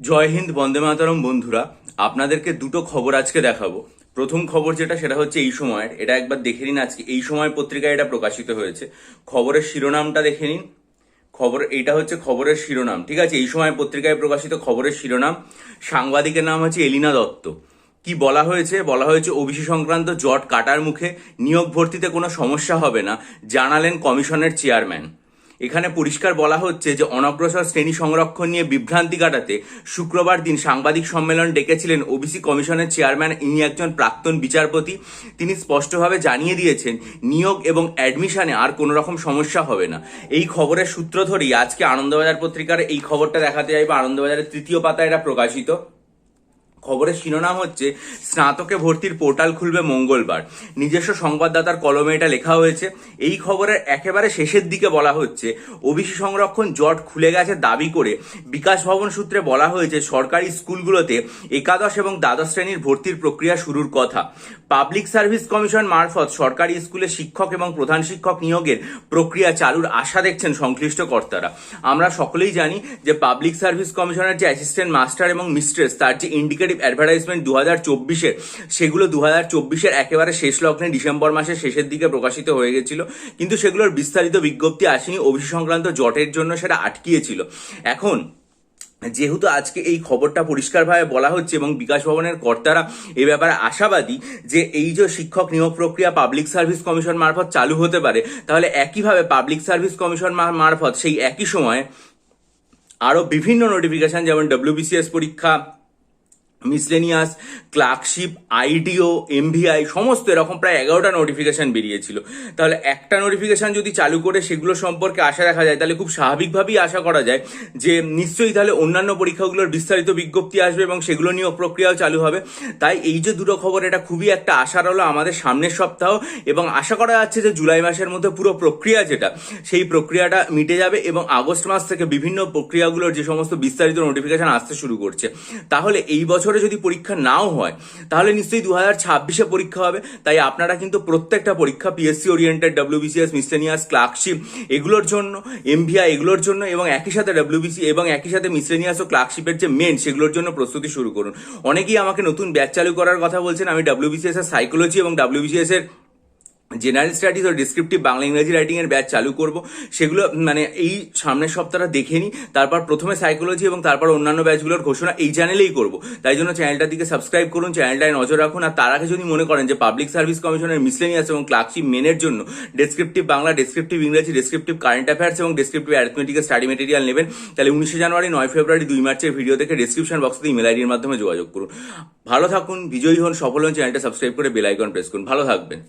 জয় হিন্দ, বন্দে মাতরম বন্ধুরা, আপনাদেরকে দুটো খবর আজকে দেখাবো। প্রথম খবর যেটা, সেটা হচ্ছে এই সময়ের। এটা একবার দেখে নিন আজকে। এই সময় পত্রিকায় এটা প্রকাশিত হয়েছে। খবরের শিরোনামটা দেখে নিন। খবর এটা হচ্ছে খবরের শিরোনাম, ঠিক আছে? এই সময় পত্রিকায় প্রকাশিত খবরের শিরোনাম, সাংবাদিকের নাম হচ্ছে এলিনা দত্ত। কি বলা হয়েছে? বলা হয়েছে, ওবিসি সংক্রান্ত জট কাটার মুখে নিয়োগ ভর্তিতে কোনো সমস্যা হবে না, জানালেন কমিশনের চেয়ারম্যান। এখানে পরিষ্কার বলা হচ্ছে যে অনগ্রসর শ্রেণি সংরক্ষণ নিয়ে বিভ্রান্তি কাটাতে শুক্রবার দিন সাংবাদিক সম্মেলন ডেকেছিলেন ওবিসি কমিশনের চেয়ারম্যান। ইনি একজন প্রাক্তন বিচারপতি। তিনি স্পষ্টভাবে জানিয়ে দিয়েছেন, নিয়োগ এবং অ্যাডমিশনে আর কোনো রকম সমস্যা হবে না। এই খবরের সূত্র ধরেই আজকে আনন্দবাজার পত্রিকার এই খবরটা দেখাতে যাইব। আনন্দবাজারের তৃতীয় পাতায় এটা প্রকাশিত। খবরের শিরোনাম হচ্ছে, স্নাতকে ভর্তির পোর্টাল খুলবে মঙ্গলবার। নিজস্ব সংবাদদাতার কলমে এটা লেখা হয়েছে। এই খবরের একেবারে শেষের দিকে বলা হচ্ছে, ওবিসি সংরক্ষণ জট খুলে গেছে দাবি করে। বিকাশ ভবন সূত্রে বলা হয়েছে, সরকারি স্কুলগুলোতে একাদশ এবং দ্বাদশ শ্রেণির ভর্তির প্রক্রিয়া শুরুর কথা। পাবলিক সার্ভিস কমিশন মারফত সরকারি স্কুলে শিক্ষক এবং প্রধান শিক্ষক নিয়োগের প্রক্রিয়া চালুর আশা দেখছেন সংশ্লিষ্ট কর্তারা। আমরা সকলেই জানি যে পাবলিক সার্ভিস কমিশনের যে অ্যাসিস্ট্যান্ট মাস্টার এবং মিস্ট্রেস, তার যে ইন্ডিকেটিভ অ্যাডভার্টাইজমেন্ট দু হাজার চব্বিশের সেগুলো দু হাজার চব্বিশের একেবারে শেষ লগ্নে ডিসেম্বর মাসের শেষের দিকে প্রকাশিত হয়ে গেছিল। কিন্তু সেগুলোর বিস্তারিত বিজ্ঞপ্তি আসেনি। ওবিসি সংক্রান্ত জটের জন্য সেটা আটকিয়েছিল। এখন, যেহেতু আজকে এই খবরটা পরিষ্কারভাবে বলা হচ্ছে এবং বিকাশ ভবনের কর্তারা এ ব্যাপারে আশাবাদী যে এই যে শিক্ষক নিয়োগ প্রক্রিয়া পাবলিক সার্ভিস কমিশন মারফত চালু হতে পারে, তাহলে একইভাবে পাবলিক সার্ভিস কমিশন মারফত সেই একই সময়ে আরও বিভিন্ন নোটিফিকেশন, যেমন ডব্লিউবিসিএস পরীক্ষা মিসলেনিয়াস, ক্লার্কশিপ, আইডিও, এমভিআই, সমস্ত এরকম প্রায় এগারোটা নোটিফিকেশান বেরিয়েছিল। তাহলে একটা নোটিফিকেশান যদি চালু করে সেগুলো সম্পর্কে আশা রাখা যায়, তাহলে খুব স্বাভাবিকভাবেই আশা করা যায় যে নিশ্চয়ই তাহলে অন্যান্য পরীক্ষাগুলোর বিস্তারিত বিজ্ঞপ্তি আসবে এবং সেগুলো নিয়েও প্রক্রিয়াও চালু হবে। তাই এই যে দুটো খবর, এটা খুবই একটা আশার হলো আমাদের সামনের সপ্তাহ এবং আশা করা যাচ্ছে যে জুলাই মাসের মধ্যে পুরো প্রক্রিয়া যেটা, সেই প্রক্রিয়াটা মিটে যাবে এবং আগস্ট মাস থেকে বিভিন্ন প্রক্রিয়াগুলোর যে সমস্ত বিস্তারিত নোটিফিকেশান আসতে শুরু করছে। তাহলে এই বছরে যদি পরীক্ষা নাও হয়, তাহলে নিশ্চয়ই দু হাজার ছাব্বিশে পরীক্ষা হবে। তাই আপনারা কিন্তু প্রত্যেকটা পরীক্ষা PSC oriented WBCS miscellaneous clerkship এগুলোর জন্য এমভিআই এগুলোর জন্য এবং একই সাথে ডাব্লিউবিসি এবং একই সাথে মিসলেনিয়াস ও ক্লার্কশিপের যে মেন সেগুলোর জন্য প্রস্তুতি শুরু করুন। অনেকেই আমাকে নতুন ব্যাচ চালু করার কথা বলছেন, আমি ডাব্লিউবিসিএস এর সাইকোলজি এবং ডাব্লিউবিসিএস এর জেনারেল স্টাডিজ ও ডিসক্রিপটিভ বাংলা ইংরেজি রাইটিং এর ব্যাচ চালু করব। সেগুলো মানে এই সামনের সপ্তাহটা দেখে নিই, তারপর প্রথমে সাইকোলজি এবং তারপর অন্যান্য ব্যাচগুলোর ঘোষণা এই চ্যানেলেই করব। তাই জন্য চ্যানেলটার দিকে সাবস্ক্রাইব করুন চ্যানেলটায় নজর রাখুন, আর তার আগে যদি মনে করেন যে পাবলিক সার্ভিস কমিশনের মিসলেনিয়াস এবং ক্লার্কশিপ মেনের জন্য ডেসক্রিপটিভ বাংলা ডেসক্রিপটিভ ইংরেজি ডেসক্রিপটিভ কারেন্ট অ্যাফেয়ার্স এবং ডেসক্রিপটিভ অ্যারিথমেটিকের স্টাডি মেটেরিয়াল নেবেন, তাহলে উনিশে জানুয়ারি, নয় ফেব্রুয়ারি, দুই মার্চের ভিডিও দেখে ডেসক্রিপশন বক্সে ইমেল আইডির মাধ্যমে যোগাযোগ করুন। ভালো থাকুন, বিজয়ী হন, সফল হন চ্যানেলটা সাবস্ক্রাইব করে বেল আইকন প্রেস করুন। ভালো থাকবেন।